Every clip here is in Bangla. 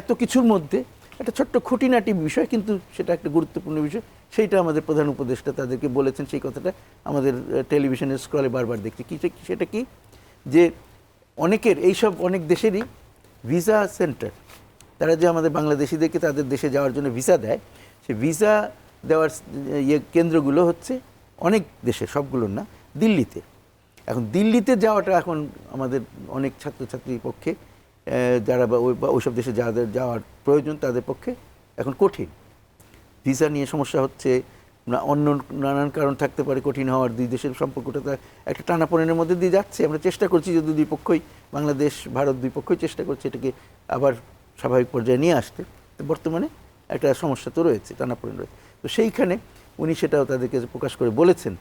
এত কিছুর মধ্যে একটা ছোট্ট খুঁটিনাটি বিষয়, কিন্তু সেটা একটা গুরুত্বপূর্ণ বিষয়। সেইটা আমাদের প্রধান উপদেষ্টা তাদেরকে বলেছেন সেই কথাটা আমাদের টেলিভিশনের স্ক্রলে বারবার দেখছি। কি সেটা কি? যে অনেকের, এইসব অনেক দেশেরই ভিসা সেন্টার, তারা যে আমাদের বাংলাদেশিদেরকে তাদের দেশে যাওয়ার জন্য ভিসা দেয়, সে ভিসা দেওয়ার ইয়ে কেন্দ্রগুলো হচ্ছে অনেক দেশে, সবগুলোর না, দিল্লিতে। এখন দিল্লিতে যাওয়াটা এখন আমাদের অনেক ছাত্রছাত্রীর পক্ষে যারা বা ওই- বা ওইসব দেশে যাদের যাওয়ার প্রয়োজন তাদের পক্ষে এখন কঠিন। ভিসা নিয়ে সমস্যা হচ্ছে, না, অন্য নানান কারণ থাকতে পারে কঠিন হওয়ার, দুই দেশের সম্পর্কটা একটা টানাপোড়েনের মধ্যে দিয়ে যাচ্ছে। আমরা চেষ্টা করছি যদি দুই পক্ষই, বাংলাদেশ, ভারত দুই পক্ষই চেষ্টা করছে এটাকে আবার স্বাভাবিক পর্যায়ে নিয়ে আসতে। বর্তমানে একটা সমস্যা তো রয়েছে, টানাপোড়েন রয়েছে। তো সেইখানে উনি সেটাও তাদেরকে প্রকাশ করে বলেছেন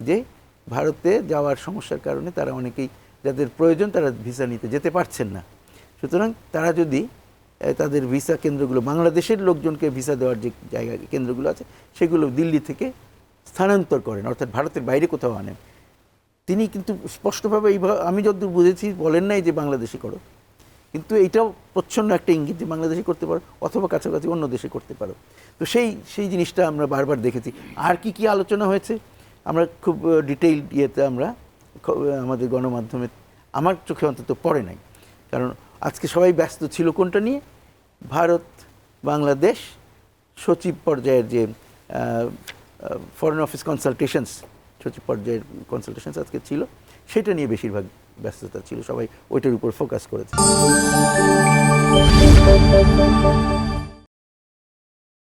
যে ভারতে যাওয়ার সমস্যার কারণে তারা অনেকেই, যাদের প্রয়োজন তারা ভিসা নিতে যেতে পারছেন না। সুতরাং তারা যদি তাদের ভিসা কেন্দ্রগুলো, বাংলাদেশের লোকজনকে ভিসা দেওয়ার যে জায়গা, কেন্দ্রগুলো আছে, সেগুলো দিল্লি থেকে স্থানান্তর করেন, অর্থাৎ ভারতের বাইরে কোথাও আনেন। তিনি কিন্তু স্পষ্টভাবে এইভাবে আমি যতদূর বুঝেছি, বলেন নাই যে বাংলাদেশে করো। কিন্তু এইটাও প্রচ্ছন্ন একটা ইঙ্গিত যে বাংলাদেশে করতে পারো, অথবা কাছাকাছি অন্য দেশে করতে পারো। তো সেই সেই জিনিসটা আমরা বারবার দেখেছি। আর কি কি আলোচনা হয়েছে? আমরা খুব ডিটেইল ইয়েতে আমরা আমাদের গণমাধ্যমে, আমার চোখে অন্তত পড়ে নাই। কারণ আজকে সবাই ব্যস্ত ছিল কোনটা নিয়ে? ভারত, বাংলাদেশ, সচিব পর্যায়ের যে ফরেন অফিস কনসালটেশনস সচিব পর্যায়ের কনসালটেশনস আজকে ছিল। সেটা নিয়ে বেশিরভাগ ব্যস্ততা ছিল, সবাই ওইটার উপর ফোকাস করেছে।